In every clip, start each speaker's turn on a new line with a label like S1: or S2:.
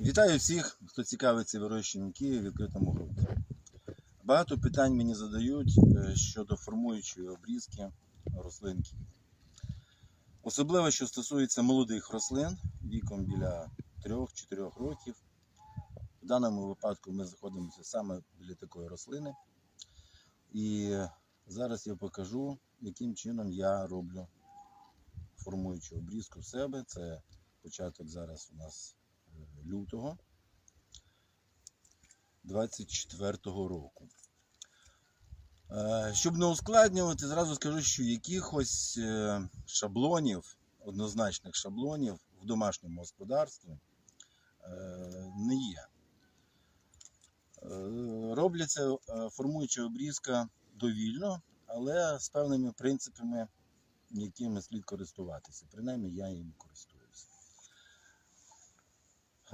S1: Вітаю всіх, хто цікавиться вирощенням Києва в відкритому ґрунті. Багато питань мені задають е, щодо формуючої обрізки рослинки. Особливо, що стосується молодих рослин віком біля 3-4 років. В даному випадку ми знаходимося саме біля такої рослини. І зараз я покажу, яким чином я роблю формуючу обрізку в себе. Це початок зараз у нас лютого 24-го року. Е, Щоб не ускладнювати, зразу скажу, що якихось е, шаблонів, однозначних шаблонів в домашньому господарстві е, не є. Робляться формуюча обрізка довільно, але з певними принципами, якими слід користуватися. Принаймні я їм користуюся.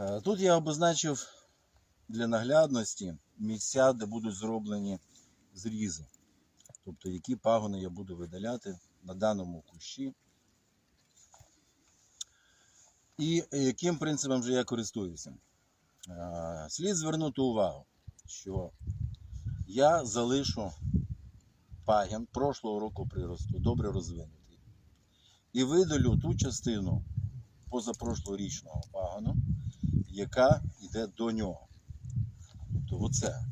S1: Е, Тут я обозначив для наглядності місця, де будуть зроблені зрізи. Тобто, які пагони я буду видаляти на даному кущі. І яким принципом же я користуюся. Е, Слід звернути увагу, що я залишу пагін прошлого року приросту, добре розвинутий. І видалю ту частину позапрошлорічного пагону, яка йде до нього. Тобто оце.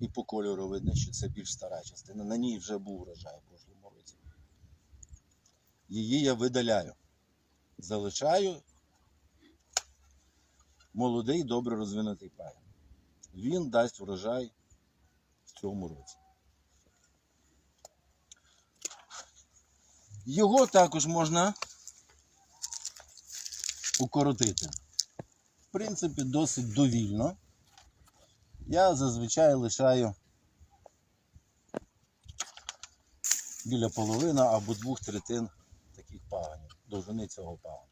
S1: І по кольору видно, що це більш стара частина. На ній вже був урожай в прошлому році. Її я видаляю. Залишаю молодий, добре розвинутий пагін. Він дасть урожай в цьому році. Його також можна укоротити. Принципі, досить довільно. Я зазвичай лишаю біля половини або двох третин таких пагонів, довжини цього пагону.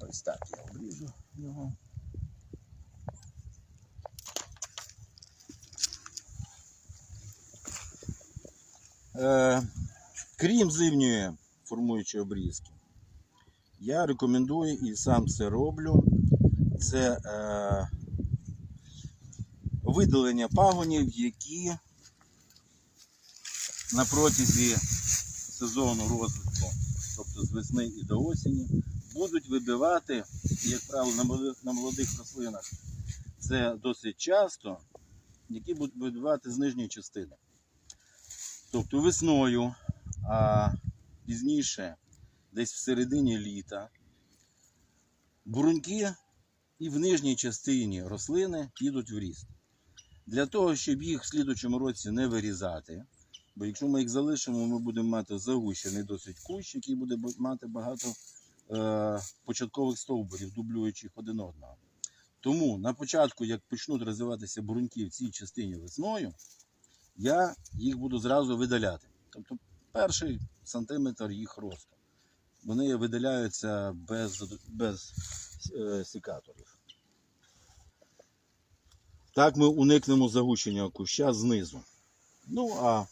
S1: Ось так я обріжу його. Е, крім зимньої формуючої обрізки, я рекомендую і сам це роблю. Це е, видалення пагонів, які на протязі сезону розвитку, тобто з весни і до осені, будуть вибивати, як правило, на молодих, на молодих рослинах це досить часто, які будуть вибивати з нижньої частини. Тобто весною, а пізніше десь в середині літа. Бруньки і в нижній частині рослини підуть в ріст. Для того, щоб їх в слідучому році не вирізати, бо якщо ми їх залишимо, ми будемо мати загущений досить кущ, який буде мати багато е, початкових стовбурів, дублюючих один одного. Тому на початку, як почнуть розвиватися бруньки в цій частині весною, я їх буду зразу видаляти. Тобто перший сантиметр їх росту вони видаляються без, без е, секаторів. Так ми уникнемо загущення куща знизу. Ну а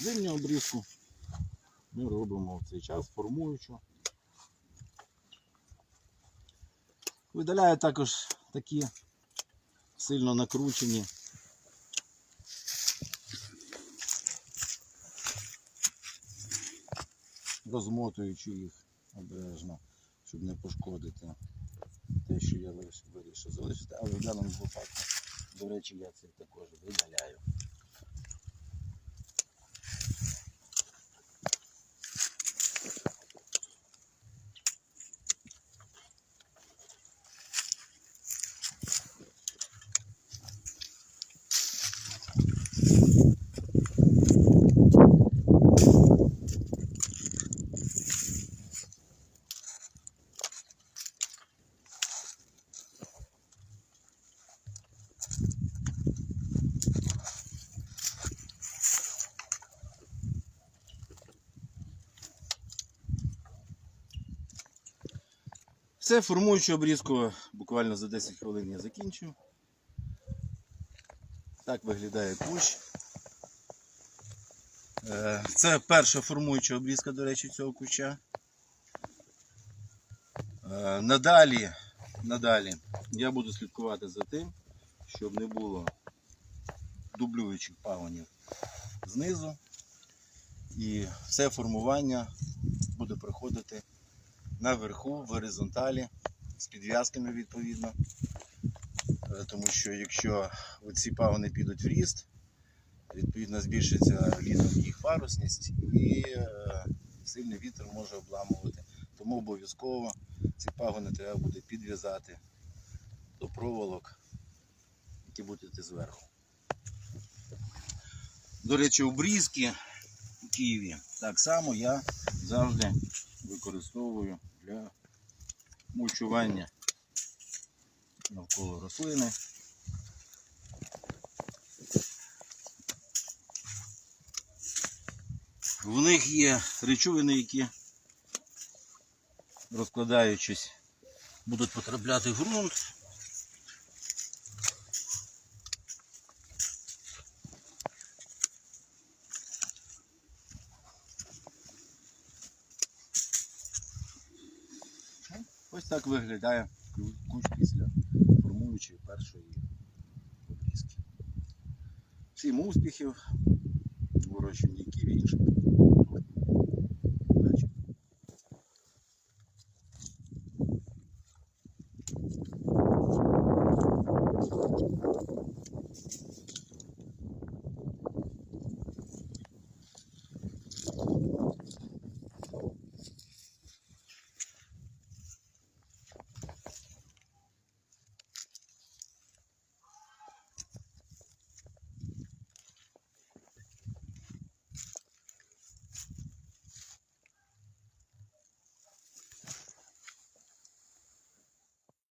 S1: зимню обрізку ми робимо в цей час формуючу. Видаляю також такі сильно накручені. Розмотуючи їх обережно, щоб не пошкодити те, що я вирішив залишити. Але в даному випадку, до речі, я це також видаляю. Все, формуючу обрізку буквально за 10 хвилин я закінчу. Так виглядає кущ. Е, Це перша формуюча обрізка, до речі, цього куща. Е, Надалі, надалі я буду слідкувати за тим, щоб не було дублюючих пагонів знизу. І все формування буде проходити наверху, в горизонталі, з підв'язками відповідно. Е, Тому що якщо ці пагони підуть в ріст, відповідно збільшиться літом їх парусність і е, сильний вітер може обламувати. Тому обов'язково ці пагони треба буде підв'язати до проволок, які будуть зверху. До речі, обрізки у Києві так само я завжди використовую для мульчування навколо рослини. В них є речовини, які, розкладаючись, будуть потрапляти в ґрунт. Ось так виглядає куч після формуючої першої обрізки. Всім успіхів, вирощуванні і інших.